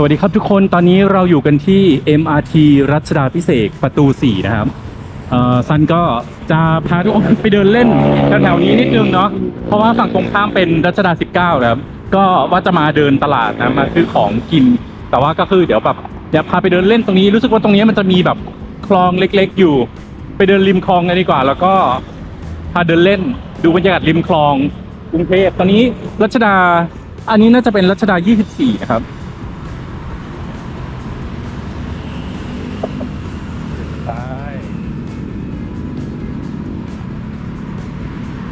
สวัสดีครับทุกคนตอนนี้เราอยู่กันที่ MRT รัชดาพิเศษกประตู 4 นะครับเอ่อซันก็จะพาทุกคนไปเดินเล่นแถวๆนี้นิดนึงเนาะเพราะว่าฝั่งตรงข้ามเป็นรัชดา 19นะครับก็ว่าจะมาเดินตลาดนะมาซื้อของกิน แต่ว่าก็คือเดี๋ยวแบบเดี๋ยวพาไปเดินเล่นตรงนี้รู้สึกว่าตรงนี้มันจะมีแบบคลองเล็กๆอยู่ ไปเดินริมคลองกันดีกว่า แล้วก็พาเดินเล่นดูบรรยากาศริมคลองกรุงเทพตอนนี้รัชดาอันนี้น่าจะเป็นรัชดา 24 นะครับ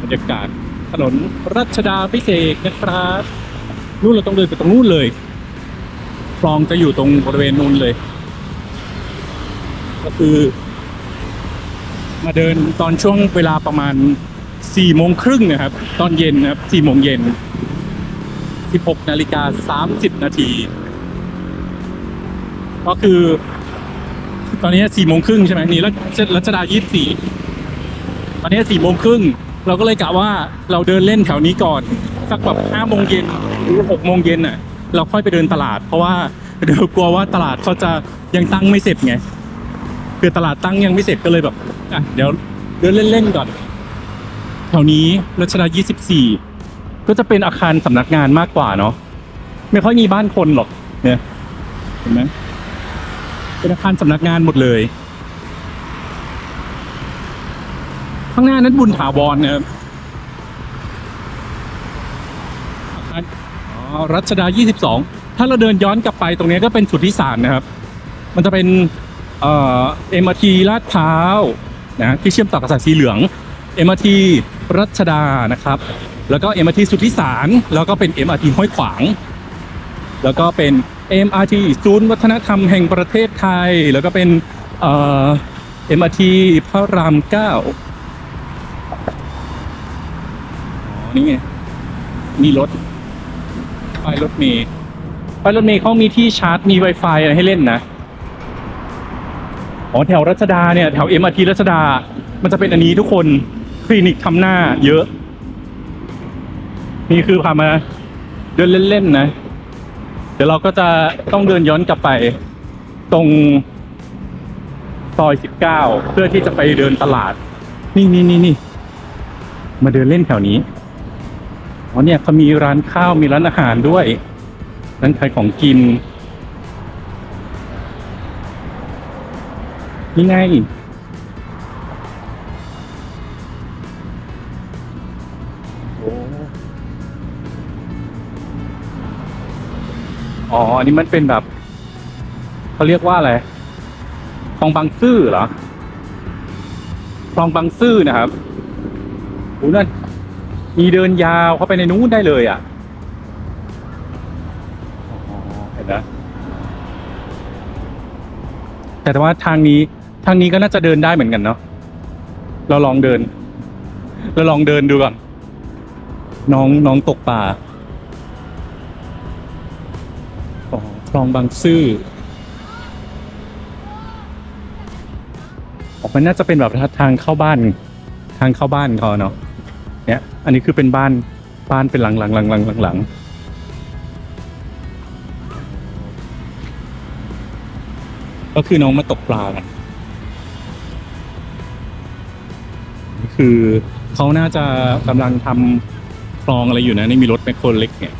รรยากาศถนนรัชดาพิเศษกนะครับนู่นเราต้องเดินไปตรงนู่นเลยคลองจะอยู่ตรงบริเวณนู่นเลย ก็คือ มาเดินตอนช่วงเวลาประมาณสี่โมงครึ่งนะครับ ตอนเย็นนะครับสี่โมงเย็นสิบหกนาฬิกาสามสิบนาที ก็คือ ตอนนี้สี่โมงครึ่งใช่ไหมนี่รัชดายี่สี่ตอนนี้สี่โมงครึ่ง เราก็เลยกะว่าเราเดินเล่นแถวนี้ก่อน สักแบบห้าโมงเย็นหรือหกโมงเย็นน่ะ เราค่อยไปเดินตลาด เพราะว่าเดี๋ยวกลัวว่าตลาดเขาจะยังตั้งไม่เสร็จไงคือตลาดตั้งยังไม่เสร็จก็เลยแบบอะเดี๋ยวเดินเล่นๆก่อน แถวนี้รัชดายี่สิบสี่ก็จะเป็นอาคารสำนักงานมากกว่าเนาะไม่ค่อยมีบ้านคนหรอกเนี่ยเห็นไหมเป็นอาคารสำนักงานหมดเลย ข้างหน้านั้นบุญถาวรนะครับอ๋อรัชดา 22 ถ้าเราเดินย้อนกลับไปตรงนี้ก็เป็นสุทธิสารนะครับ มันจะเป็นเอ่อ MRT ลาดพร้าวนะที่เชื่อมต่อกับสายสีเหลือง MRT รัชดานะครับ แล้วก็ MRT สุทธิสารแล้วก็เป็น MRT ห้วยขวาง แล้วก็เป็น MRT ศูนย์วัฒนธรรมแห่งประเทศไทย แล้วก็เป็นเอ่อ MRT พระรามเก้า นี่ไงมีรถป้ายรถเมล์ป้ายรถเมล์เขามีที่ชาร์จมี Wi-Fi อะไรให้เล่นนะอ๋อแถวรัชดาเนี่ยแถว MRT รัชดา มันจะเป็นอันนี้ทุกคนคลินิกทำหน้า เยอะ นี่คือพามาเดินเล่นๆนะ เดี๋ยวเราก็จะต้องเดินย้อนกลับไป ตรงซอย19เพื่อที่จะไปเดินตลาด นี่นี่นี่นี่มาเดินเล่นแถวนี้ อ๋อเนี่ยเขามีร้านข้าวมีร้านอาหารด้วยร้านขายของกิน นี่ไงโอ้อ๋อ อันนี้มันเป็นแบบ เขาเรียกว่าอะไร คลองบางซื่อเหรอ คลองบางซื่อนะครับโอ้นั่น มีเดินยาวเข้าไปในนู้นได้เลยอะอ๋อเห็นนะแต่ว่าทางนี้ทางนี้ก็น่าจะเดินได้เหมือนกันเนาะเราลองเดิน เราลองเดินดูก่อนน้องน้องตกปลาอ๋อคลองบางซื่อออกมันน่าจะเป็นแบบทางเข้าบ้าน ทางเข้าบ้านเขาเนาะ เนี่ยอันนี้คือเป็นบ้านบ้านเป็นหลังหลังหลังหลังหลังหลังก็คือน้องมาตกปลากันนี่คือเขาน่าจะกำลังทำคลองอะไรอยู่นะนี่มีรถแมคโครเล็กเนี่ย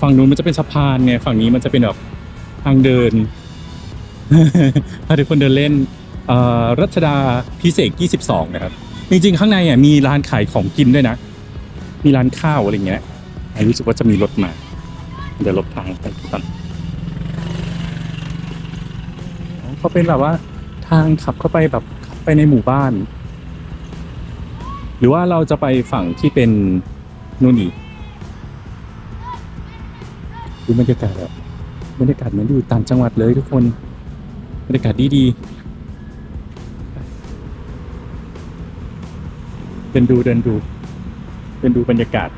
ฝั่งนู้นมันจะเป็นสะพานไงฝั่งนี้มันจะเป็นแบบทางเดินพาทุกคนเดินเล่น รัชดาพิเศษ 22 นะครับ จริงๆ ข้างในอะมีร้านขายของกินด้วยนะ มีร้านข้าวอะไรเงี้ยรู้สึกว่าจะมีรถมา เดี๋ยวหลบทางไปก่อนเขาเป็นแบบว่าทางขับเข้าไปแบบไปในหมู่บ้าน หรือว่าเราจะไปฝั่งที่เป็นนู่นอีกดูบรรยากาศแบบบรรยากาศเหมือนอยู่ต่างจังหวัดเลยทุกคนบรรยากาศดีดีๆ เดินดูเดินดู เดินดูบรรยากาศ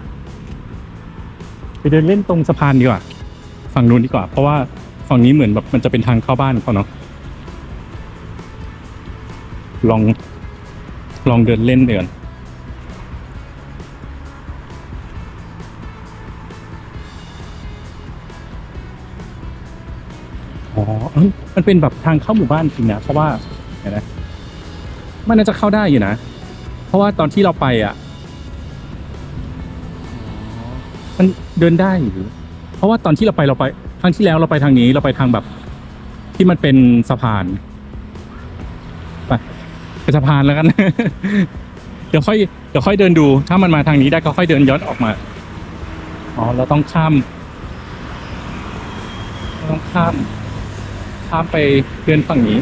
ไปเดินเล่นตรงสะพานดีกว่า ฝั่งนู้นดีกว่า เพราะว่าฝั่งนี้เหมือนแบบมันจะเป็นทางเข้าบ้านเขาเนาะลองลองเดินเล่นเดือนอ๋อ มันเป็นแบบทางเข้าหมู่บ้านจริงนะ เพราะว่าเห็นไหมมันน่าจะเข้าได้อยู่นะ ราะว่าตอนที่เราไปอะ มันเดินได้อยู่เพราะว่าตอนที่เราไปเราไปครั้งที่แล้วเราไปทางนี้เราไปทางแบบ ที่มันเป็นสะพานไปไปสะพานแล้วกัน เดี๋ยวค่อยเดี๋ยวค่อยเดินดู ถ้ามันมาทางนี้ได้ก็ค่อยเดินย้อนออกมาอ๋อเราต้องข้ามต้องข้าม ข้ามไปเดินฝั่งนี้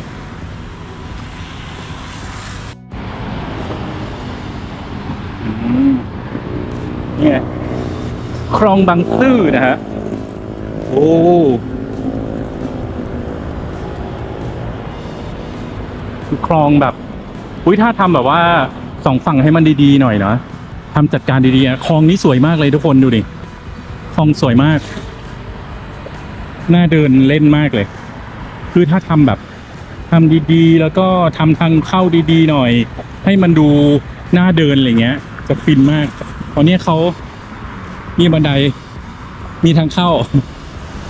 นี่ไงคลองบางซื่อนะฮะ โอ้คือคลองแบบ อุ้ยถ้าทำแบบว่าสองฝั่งให้มันดีๆหน่อยเนาะทำจัดการดีๆอะคลองนี้สวยมากเลยทุกคนดูดิคลองสวยมาก น่าเดินเล่นมากเลย คือถ้าทำแบบทำดีๆ แล้วก็ทำทางเข้าดีๆหน่อย ให้มันดูน่าเดินอะไรเงี้ย จะฟินมาก ตอนนี้เขามีบันได มีทางเข้า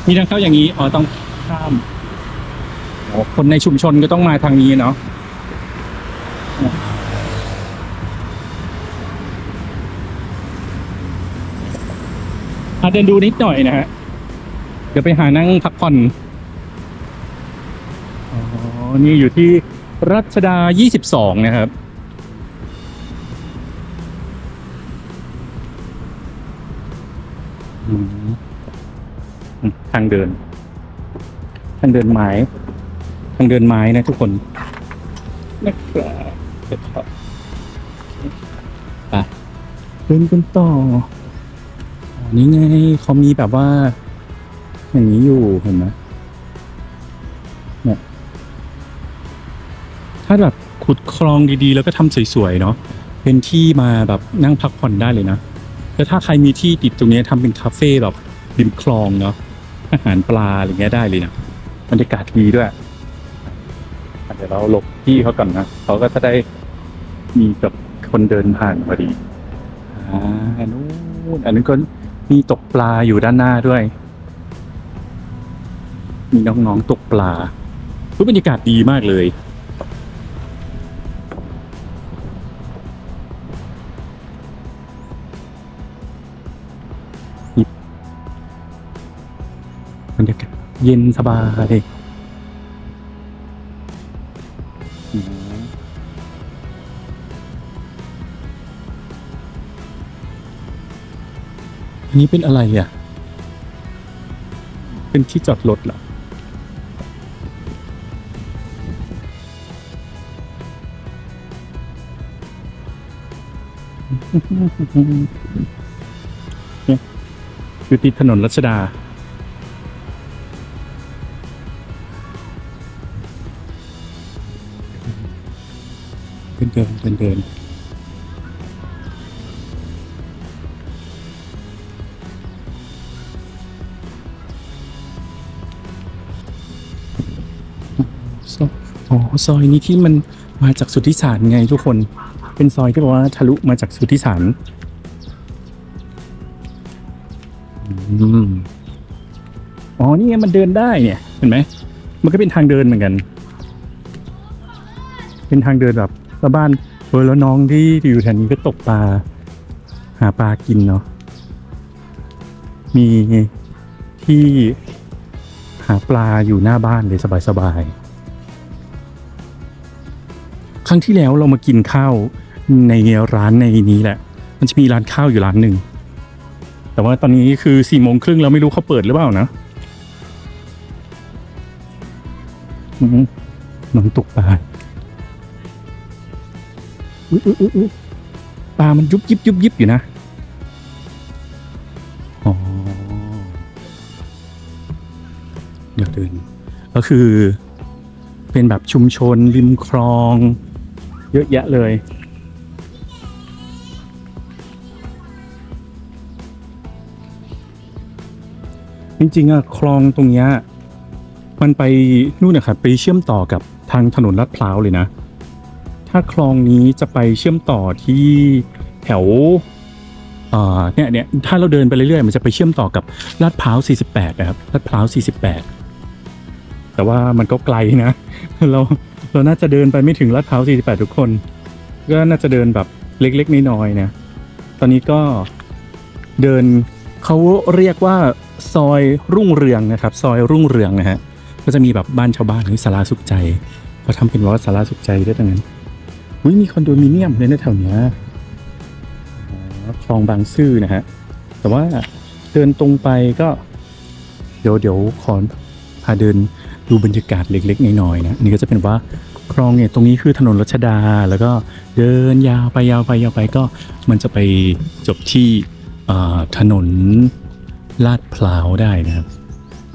มีทางเข้าอย่างนี้ อ๋อ ต้องข้ามคนในชุมชนก็ต้องมาทางนี้เนาะอาเดินดูนิดหน่อยนะฮะ เดี๋ยวไปหานั่งพักผ่อน อ๋อ นี่อยู่ที่รัชดา 22 นะครับ ทางเดิน ทางเดินไม้ ทางเดินไม้นะทุกคนนะครับเดี๋ยวครับไปเดินกันต่ออ๋อนี่ไงเขามีแบบว่า อย่างนี้อยู่เห็นไหมเนี่ยถ้าแบบขุดคลองดีๆ แล้วก็ทำสวยๆเนาะเป็นที่มาแบบนั่งพักผ่อนได้เลยนะแล้วถ้าใครมีที่ติดตรงเนี้ยทำเป็นคาเฟ่แบบริมคลองเนาะ อาหารปลาอะไรเงี้ยได้เลยนะบรรยากาศดีด้วยเดี๋ยวเราหลบที่เขาก่อนนะเขาก็จะได้มีกับคนเดินผ่านพอดีอ่านู่นอันนั้นก็มีตกปลาอยู่ด้านหน้าด้วย มีน้องๆตกปลารูปบรรยากาศดีมากเลย เย็นสบายอืมอันนี้เป็นอะไรอะ เป็นที่จอดรถเหรอเนี่ยอยู่ติดถนนรัชดา เดินเดินเดินเดินอยอ๋อซอยนี้ที่มันมาจากสุทธิสารไงทุกคน เป็นซอยที่บอกว่าทะลุมาจากสุทธิสารอืมอ๋อ นี่ไงมันเดินได้เนี่ย เห็นไหม มันก็เป็นทางเดินเหมือนกัน เป็นทางเดินแบบ แล้วบ้านเออแล้วน้องที่อยู่แถวนี้ก็ตกปลาหาปลากินเนาะมีที่หาปลาอยู่หน้าบ้านเลยสบายๆ ครั้งที่แล้วเรามากินข้าวในร้านในนี้แหละ มันจะมีร้านข้าวอยู่ร้านหนึ่ง แต่ว่าตอนนี้คือสี่โมงครึ่งเราไม่รู้เขาเปิดหรือเปล่านะน้องตกปลา อุ๊ยอุ๊ยอุ๊ยปลามันยุบยิบยุบยิบอยู่นะอ๋อเดี๋ยวเดินก็คือเป็นแบบชุมชนริมคลอง เยอะแยะเลยจริงๆอะคลองตรงเนี้ยมันไปนู่นนะครับไปเชื่อมต่อกับทางถนนลาดพร้าวเลยนะ ถ้าคลองนี้จะไปเชื่อมต่อที่แถวเนี่ยเนี่ยถ้าเราเดินไปเรื่อยๆ มันจะไปเชื่อมต่อกับลาดพร้าว 48 นะครับลาดพร้าว 48 แต่ว่ามันก็ไกลนะ เราเราน่าจะเดินไปไม่ถึงลาดพร้าว 48 ทุกคน ก็น่าจะเดินแบบเล็กๆน้อยๆนะ ตอนนี้ก็เดินเขาเรียกว่าซอยรุ่งเรืองนะครับ ซอยรุ่งเรืองนะฮะ ก็จะมีแบบบ้านชาวบ้านหรือศาลาสุขใจเขาทำเป็นว่าศาลาสุขใจด้วยตรงนั้น อุ้ยมีคอนโดมิเนียมเลยนะแถวเนี้ยคลองบางซื่อนะฮะ แต่ว่าเดินตรงไปก็ เดี๋ยวเดี๋ยวขอพาเดินดูบรรยากาศเล็กๆน้อยๆนะนนี้ก็จะเป็นว่าคลองเนี่ยตรงนี้คือถนนรัชดา แล้วก็เดินยาวไปยาวไปยาวไปก็มันจะไปจบที่ถนนลาดพร้าวได้นะครับ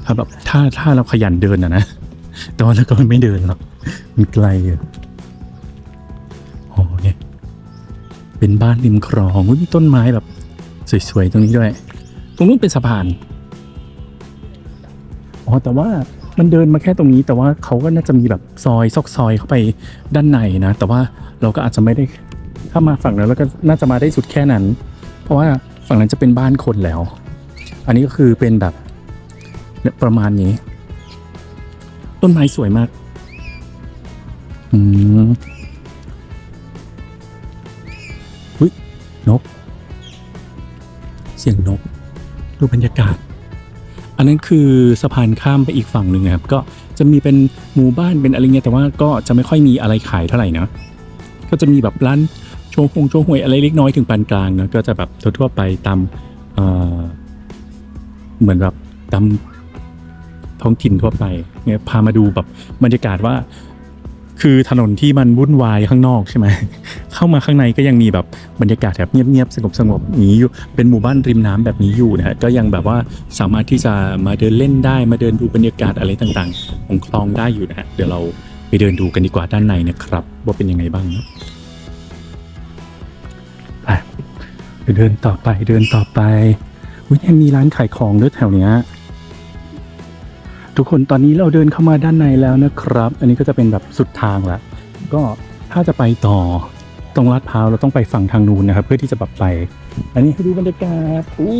ถ้าแบบถ้าถ้าเราขยันเดินอะนะแต่ว่าเราก็ไม่เดินหรอกมันไกลอะ เป็นบ้านริมคลองมีต้นไม้แบบสวยๆตรงนี้ด้วย ตรงนู้นเป็นสะพานอ๋อแต่ว่ามันเดินมาแค่ตรงนี้ แต่ว่าเขาก็น่าจะมีแบบซอยซอกซอยเข้าไปด้านในนะ แต่ว่าเราก็อาจจะไม่ได้ถ้ามาฝั่งนั้นแล้วก็น่าจะมาได้สุดแค่นั้น เพราะว่าฝั่งนั้นจะเป็นบ้านคนแล้ว อันนี้ก็คือเป็นแบบประมาณนี้ ต้นไม้สวยมาก อืม นก เสียงนก ดูบรรยากาศ อันนั้นคือสะพานข้ามไปอีกฝั่งหนึ่งนะครับ ก็จะมีเป็นหมู่บ้านเป็นอะไรเงี้ยแต่ว่าก็จะไม่ค่อยมีอะไรขายเท่าไหร่นะ ก็จะมีแบบร้านโชว์หงโชว์หวยอะไรเล็กน้อยถึงปานกลางนะก็จะแบบทั่วๆไปตามเเหมือนแบบตามท้องถิ่นทั่วไปเนี่ยพามาดูแบบบรรยากาศว่า คือถนนที่มันวุ่นวายข้างนอกใช่ไหม เข้ามาข้างในก็ยังมีแบบบรรยากาศแบบเงียบๆสงบๆนี้อยู่ เป็นหมู่บ้านริมน้ำแบบนี้อยู่นะฮะก็ยังแบบว่าสามารถที่จะมาเดินเล่นได้มาเดินดูบรรยากาศอะไรต่างๆ ของคลองได้อยู่นะฮะเดี๋ยวเราไปเดินดูกันดีกว่าด้านในนะครับ ว่าเป็นยังไงบ้างนะไปเดินต่อไปเดินต่อไปอุ้ยยังมีร้านขายของด้วยแถวเนี้ย ทุกคนตอนนี้เราเดินเข้ามาด้านในแล้วนะครับ อันนี้ก็จะเป็นแบบสุดทางละก็ถ้าจะไปต่อตรงลาดพร้าวเราต้องไปฝั่งทางนู้นนะครับ เพื่อที่จะแบบไป อันนี้ให้ดูบรรยากาศอู้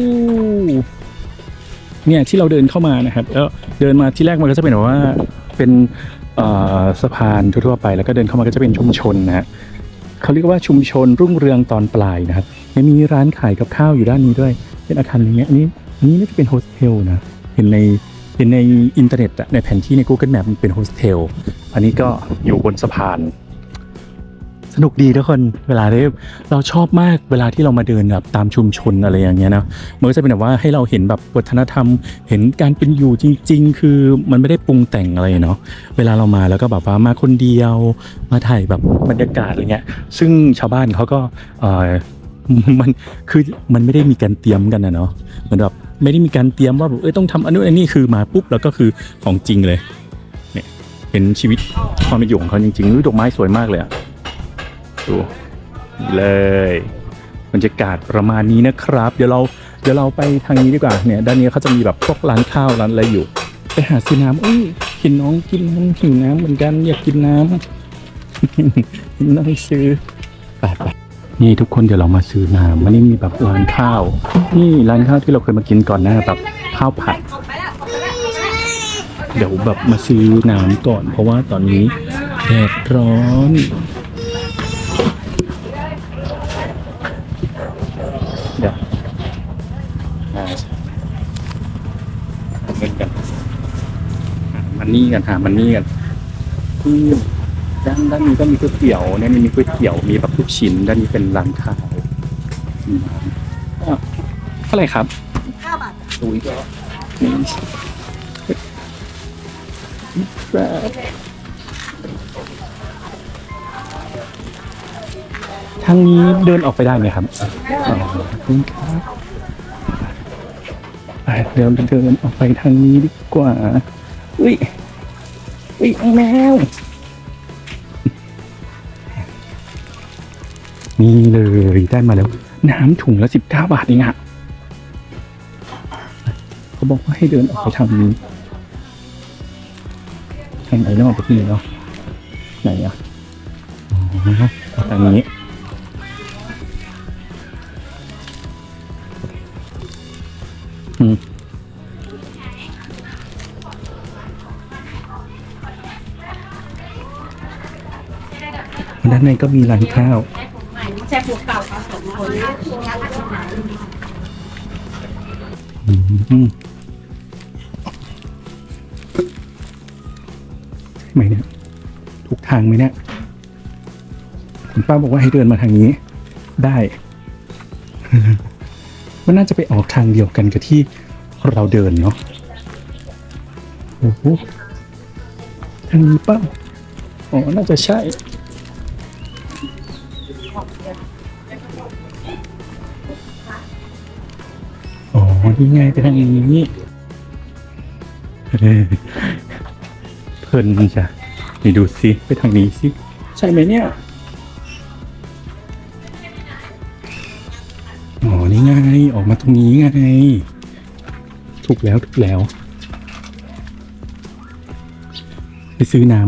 เนี่ยที่เราเดินเข้ามานะครับแล้วเดินมาที่แรกมันก็จะเป็นแบบว่าเป็นสะพานทั่วๆไป แล้วก็เดินเข้ามาก็จะเป็นชุมชนนะฮะเขาเรียกว่าชุมชนรุ่งเรืองตอนปลายนะครับยังมีร้านขายกับข้าวอยู่ด้านนี้ด้วย เป็นอาคารอย่างเงี้ยอันนี้อันนี้น่าจะเป็นโฮสเทลนะเห็นใน เห็นในอินเทอร์เน็ตอะในแผนที่ใน Google Map มันเป็นโฮสเทล อันนี้ก็อยู่บนสะพาน สนุกดีทุกคน เวลาได้เราชอบมากเวลาที่เรามาเดินแบบตามชุมชนอะไรอย่างเงี้ยนะมันก็จะเป็นแบบว่าให้เราเห็นแบบวัฒนธรรม เห็นการเป็นอยู่จริง ๆ คือมันไม่ได้ปรุงแต่งอะไรเนาะ เวลาเรามาแล้วก็แบบว่ามาคนเดียว มาถ่ายแบบบรรยากาศอะไรเงี้ย ซึ่งชาวบ้านเขาก็เออมันคือมันไม่ได้มีการเตรียมกันนะเนาะเหมือนแบบ ไม่ได้มีการเตรียมว่าแบบเอ้ยต้องทำอันนู้นอันนี้คือมาปุ๊บแล้วก็คือของจริงเลยเนี่ยเห็นชีวิตความเป็นอยู่ของเขาจริงๆอุ๊ยดอกไม้สวยมากเลยอะดูนี่เลยบรรยากาศประมาณนี้นะครับ เดี๋ยวเราเดี๋ยวเราไปทางนี้ดีกว่าเนี่ยด้านนี้เขาจะมีแบบพวกร้านข้าวร้านอะไรอยู่ ไปหาซื้อน้ำเอ้ยเห็นน้องกินน้ำหิวน้ำเหมือนกันอยากกินน้ำนน้องซื้อไปไป นี่ทุกคนเดี๋ยวเรามาซื้อน้ำมันนี่มีแบบร้านข้าว นี่ร้านข้าวที่เราเคยมากินก่อนหน้าแบบข้าวผัด เดี๋ยวแบบมาซื้อน้ำก่อน เพราะว่าตอนนี้แดดร้อนเดี๋ยวอ่าเงินกันหามันนี่กันหามันนี่กันอืม ด้านด้านนี้ก็มีก๋วยเตี๋ยวเนี่ยมีก๋วยเตี๋ยวมีแบบลูกชิ้นด้านนี้เป็นร้านข้าวอืมอะเท่าไหร่ครับห้าบาทอุ้ยก็นี่ครับทางนี้เดินออกไปได้ไหมครับอ๋อขอบคุณครับไปเดี๋ยวเดินออกไปทางนี้ดีกว่า อุ้ยอุ้ยแมว นี่เลยได้มาแล้ว น้ำถุงละสิบเก้าบาทเองอะเขาบอกว่าให้เดินออกไปทางทางไหนแล้วมาไปที่เนาะไหนอะทางนี้ด้านในก็มีร้านข้าว ใช่ผูกเก่าผสมคนอืมไหมเนี่ยถูกทางไหมเนี่ยคุณป้าบอกว่าให้เดินมาทางนี้ ได้มันน่าจะไปออกทางเดียวกันกับที่เราเดินเนาะโอ้โหทางนี้เป้าอ๋อน่าจะใช่ อ๋อนี่ไงไปทางนี้เออเพลินจ้ะนี่ดูสิไปทางนี้สิ ใช่ไหมเนี่ย อ๋อ นี่ไง ออกมาตรงนี้ไง ถูกแล้ว ถูกแล้ว ไปซื้อน้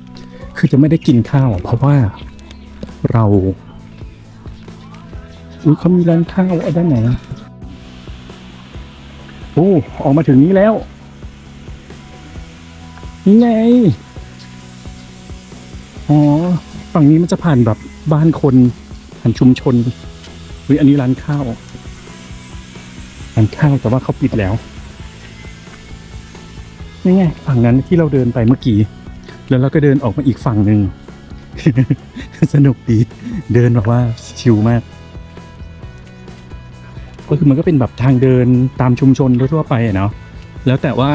ำ คือจะไม่ได้กินข้าว เพราะว่าเราอุ้ยเขามีร้านข้าวอะด้านไหนอะ โอ้ออกมาถึงนี้แล้วนี่ไงอ๋อฝั่งนี้มันจะผ่านแบบบ้านคนผ่านชุมชนอุ้ยอันนี้ร้านข้าวร้านข้าวแต่ว่าเขาปิดแล้วนี่ไงฝั่งนั้นที่เราเดินไปเมื่อกี้ แล้วเราก็เดินออกมาอีกฝั่งหนึ่งสนุกดี เดินแบบว่าชิลมาก ก็คือมันก็เป็นแบบทางเดินตามชุมชนทั่วไปอะเนาะแล้วแต่ว่า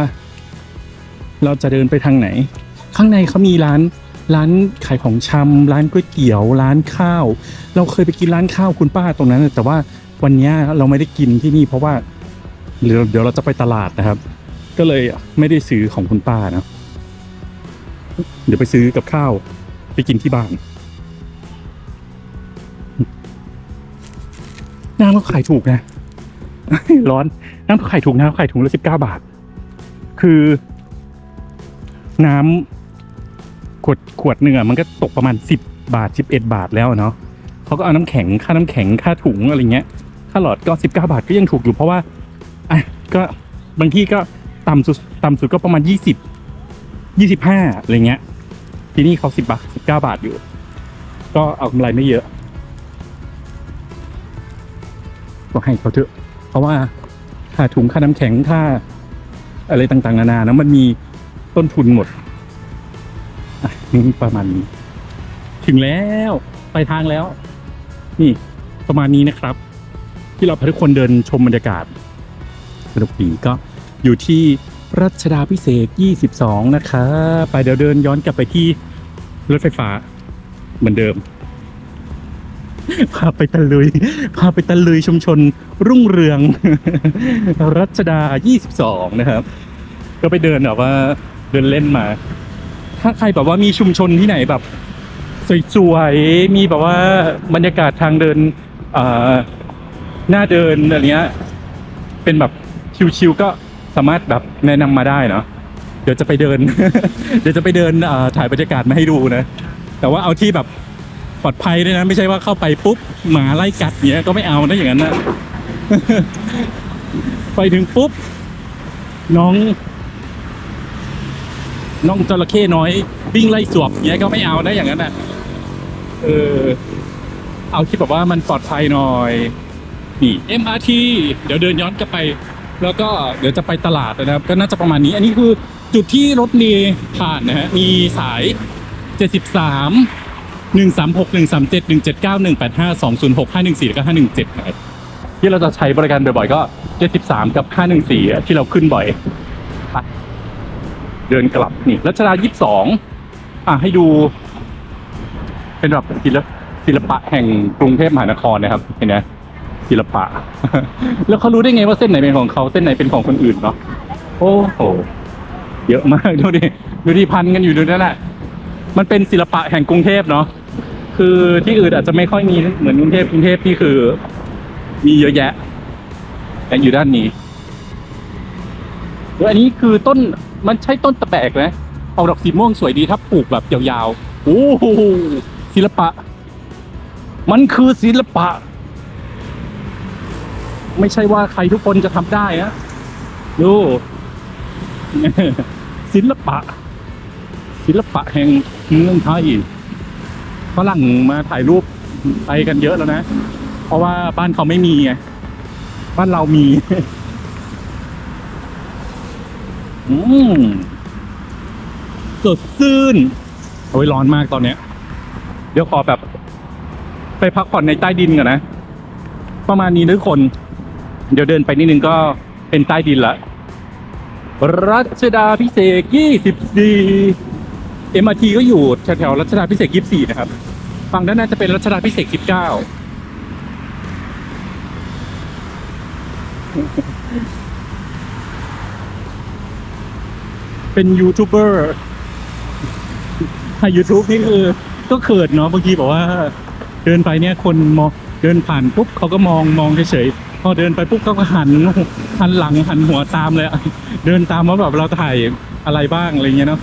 เราจะเดินไปทางไหน ข้างในเขามีร้านร้านขายของชำร้านก๋วยเตี๋ยว ร้านข้าว เราเคยไปกินร้านข้าวคุณป้าตรงนั้น แต่ว่าวันเนี้ยเราไม่ได้กินที่นี่ เพราะว่าเดี๋ยวเดี๋ยวเราจะไปตลาดนะครับ ก็เลยไม่ได้ซื้อของคุณป้านะเดี๋ยวไปซื้อกับข้าวไปกินที่บ้านน้ำก็ขายถูกนะ ร้อนน้ำก็ขายถูกน้ำไขายถุงละสิบเก้าบาท คือ น้ำขวดขวดหนึ่งอะมันก็ตกประมาณสิบบาทสิบเอ็ดบาทแล้วเนาะเขาก็เอาน้ำแข็งค่าน้ำแข็งค่าถุงอะไรเงี้ยค่าหลอดก็สิบเก้าบาทก็ยังถูกอยู่เพราะว่าอะก็บางที่ก็ต่ำสุดต่ำสุดก็ประมาณยี่สิบยี่สิบห้าอะไรเงี้ย ที่นี่เขาสิบบาทสิบเก้าบาทอยู่ ก็เอากำไรไม่เยอะก็ให้เขาเถอะ ราะว่าค่าถุงค่าน้ำแข็งค่าอะไรต่างๆ นานานะมันมีต้นทุนหมดอ่ประมาณนี้ ถึงแล้วไปทางแล้ว นี่ประมาณนี้นะครับ ที่เราพาทุกคนเดินชมบรรยากาศสนุกดีก็อยู่ที่รัชดาพิเศษ 22 นะคะ ไปเดี๋ยวเดินย้อนกลับไปที่รถไฟฟ้าเหมือนเดิม พาไปตะลุย พาไปตะลุยชุมชนรุ่งเรือง รัชดา 22 นะครับ ก็ไปเดินแบบว่าเดินเล่นมา ถ้าใครแบบว่ามีชุมชนที่ไหนแบบ สวยๆ มีแบบว่าบรรยากาศทางเดินเอ่อหน้าเดินอะไรเงี้ย เป็นแบบชิวๆก็สามารถแบบแนะนำมาได้เนาะเดี๋ยวจะไปเดิน เดี๋ยวจะไปเดินถ่ายบรรยากาศมาให้ดูนะ แต่ว่าเอาที่แบบ ปลอดภัยด้วยนะ ไม่ใช่ว่าเข้าไปปุ๊บหมาไล่กัดเงี้ยก็ไม่เอานะอย่างนั้นนะไปถึงปุ๊บ น้อง น้องจระเข้น้อยวิ่งไล่สวบเงี้ยก็ไม่เอานะอย่างนั้นน่ะเออเอาที่แบบว่ามันปลอดภัยหน่อยนี่ MRT เดี๋ยวเดินย้อนกลับไป แล้วก็เดี๋ยวจะไปตลาดนะครับ ก็น่าจะประมาณนี้ อันนี้คือจุดที่รถเมล์ผ่านนะฮะมีสาย 73 136 137 179 185 206 514แล้วก็517นะครับที่เราจะใช้บริการบ่อยๆก็73กับ514ที่เราขึ้นบ่อยเดินกลับนี่รัชดา22อะให้ดู เป็นแบบศิลปศิลปะแห่งกรุงเทพมหานครนะครับเห็นไหมศิลปะ แล้วเขารู้ได้ไงว่าเส้นไหนเป็นของเขาเส้นไหนเป็นของคนอื่นเนาะโอ้โหเยอะมากดูดิดูดิพันกันอยู่ดูนั่นแหละ มันเป็นศิลปะแห่งกรุงเทพเนาะคือที่อื่นอาจจะไม่ค่อยมีเหมือนกรุงเทพกรุงเทพนี่คือ มีเยอะแยะแต่อยู่ด้านนี้แล้วอันนี้คือต้นมันใช่ต้นตะแบกนะออกดอกสีม่วงสวยดีถ้าปลูกแบบยาวๆโอ้โหศิลปะ มันคือศิลปะ ไม่ใช่ว่าใครทุกคนจะทำได้นะดูศิลปะ ศิลปะแห่งเมืองไทยฝรั่งมาถ่ายรูปไปกันเยอะแล้วนะ เพราะว่าบ้านเขาไม่มีไงบ้านเรามี อืมสดชื่นโอ้ยร้อนมากตอนเนี้ย เดี๋ยวขอแบบ ไปพักผ่อนในใต้ดินก่อนนะ ประมาณนี้นะทุกคน เดี๋ยวเดินไปนิดนึงก็เป็นใต้ดินละรัชดาพิเศษ 24 MRT ก็อยู่แถวๆรัชดาพิเศษ24นะครับ ฝั่งด้านหน้าจะเป็นรัชดาพิเศษ19เก้าเป็นยูทูบเบอร์ถ้า YouTube นี่คือก็เขินเนาะบางทีบอกว่า เดินไปเนี่ยคนมองเดินผ่านปุ๊บเขาก็มองมองเฉยๆพอเดินไปปุ๊บเขาก็หันหันหลังหันหัวตามเลยเดินตามว่าแบบเราถ่ายอะไรบ้างอะไรเงี้ยเนาะ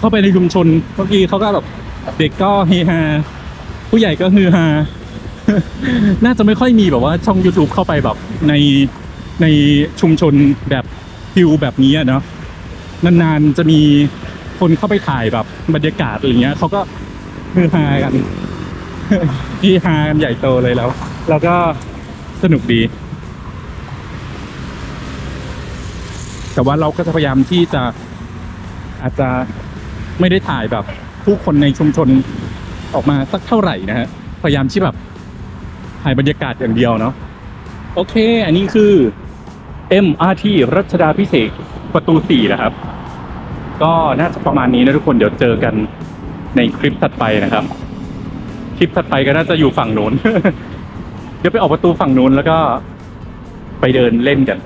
เข้าไปในชุมชนเมื่อกี้เขาก็แบบเด็กก็เฮฮาผู้ใหญ่ก็ฮือฮาน่าจะไม่ค่อยมีแบบว่าช่อง YouTube เข้าไปแบบในในชุมชนแบบฟิลแบบนี้เนาะนานๆจะมีคนเข้าไปถ่ายแบบบรรยากาศอะไรเงี้ยเขาก็ฮือฮากันที่ฮากันใหญ่โตเลยแล้ว แล้วก็สนุกดี แต่ว่าเราก็จะพยายามที่จะอาจจะ ไม่ได้ถ่ายแบบผู้คนในชุมชนออกมาสักเท่าไหร่นะฮะพยายามที่แบบถ่ายบรรยากาศอย่างเดียวเนาะโอเค อันนี้คือ MRT รัชดาพิเศษประตูสี่นะครับ ก็น่าจะประมาณนี้นะทุกคนเดี๋ยวเจอกันในคลิปถัดไปนะครับ คลิปถัดไปก็น่าจะอยู่ฝั่งโน้น เดี๋ยวไปออกประตูฝั่งโน้นแล้วก็ไปเดินเล่นกัน